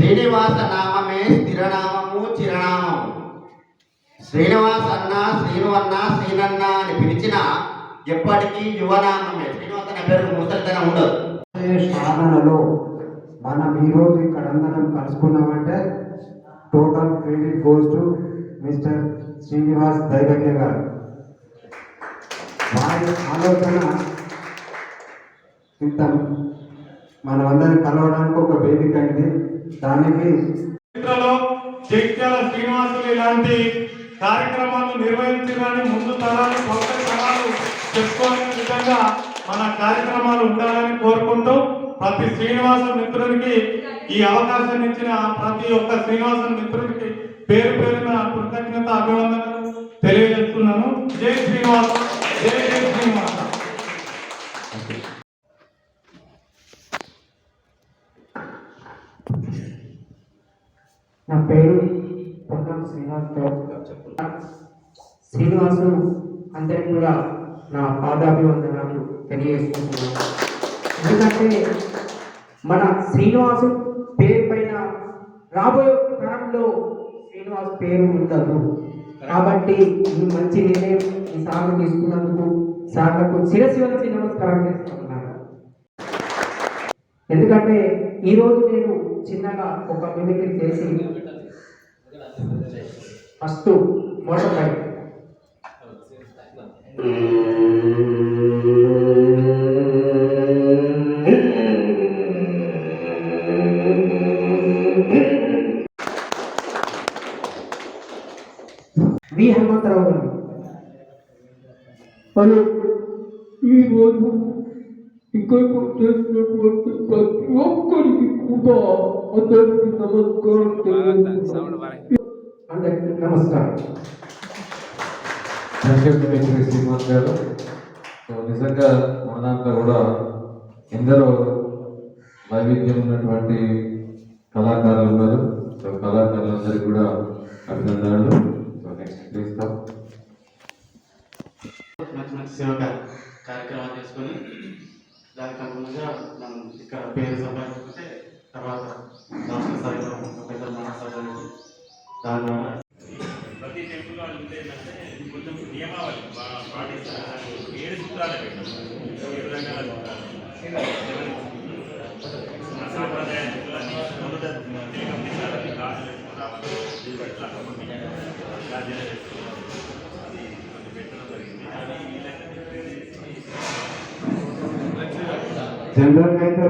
శ్రీనివాస నామమే స్థిరనామము చిరనామం శ్రీనివాస అన్న శ్రీను అన్న శ్రీనన్న అని పిలిచిన ఎప్పటికీ యువనామమే. శ్రీనివాస అనే పేరు ముసలితనం ఉండదు. సాధనలో మనం ఈరోజు ఇక్కడ అందరం కలుసుకున్నామంటే total credit goes to mister Srinivas Daivajna గారు. వారి ఆలోచన ఇంత. మనమందరం కలవడానికి ఒక వేదిక అయింది దానికి చరిత్రలో జగిత్యాల శ్రీనివాసులు ఇలాంటి కార్యక్రమాలు నిర్వహించడానికి ముందు తరాలు కొత్త తరాలు చెప్పుకోలేని విధంగా మన కార్యక్రమాలు ఉండాలని కోరుకుంటూ ప్రతి శ్రీనివాస మిత్రునికి ఈ అవకాశం ఇచ్చిన ప్రతి ఒక్క శ్రీనివాస మిత్రుడు నా పేరు పొన్నం శ్రీనివాస్ శ్రీనివాసు అందరికి కూడా నా పాదాభివందనాలు తెలియజేస్తున్నాను ఎందుకంటే మన శ్రీనివాసు పేరు పైన రాబోయే తరంలో శ్రీనివాస్ పేరు ఉండదు. కాబట్టి ఈ మంచి నిర్ణయం ఈ సార్లు తీసుకున్నందుకు సార్లకు శిరస్సు వచ్చి నమస్కారం చేస్తున్నాను ఎందుకంటే ఈరోజు నేను చిన్నగా ఒక మిమిక్రీ చేసి first motor bike V Hanumantharao గారు హలో ఈరోజు ఇక్కడికి వచ్చేసినటువంటి ప్రతి ఒక్కరికి కూడా అందరికీ నమస్కారం తెలియజేస్తున్నాను. అందరికీ నమస్కారం. శ్రీనివాస్ గారు. సో నిజంగా మన దాంట్లో కూడా ఎందరో వైవిధ్యం ఉన్నటువంటి కళాకారులు ఉన్నారు. సో కళాకారులందరికీ కూడా అభినందనలు. సో నెక్స్ట్ ప్లీజ్ కా మంచి మంచి సేవ కార్య- కార్యక్రమాలు చేసుకొని దానికి అనుగుణంగా మనం ఇక్కడ పేరు సంపాదించుకుంటే తర్వాత రాష్ట్ర స్థాయిలో పెద్ద ద్వారా ప్రతి టెంపుల్లో ఏంటంటే కొంచెం నియమావళి. పాటిస్తారు ఏడు సూత్రాలు ఏడు రకాల సాంప్రదాయ సూత్రాన్ని మొదట తిలకం తీసాలని గాజులు వేసుకొని రావాలి ఇట్లా కొన్ని గాజులు వేసుకొని అది కొన్ని పెట్టడం జరిగింది అది వీళ్ళకి జనరల్గా అయితే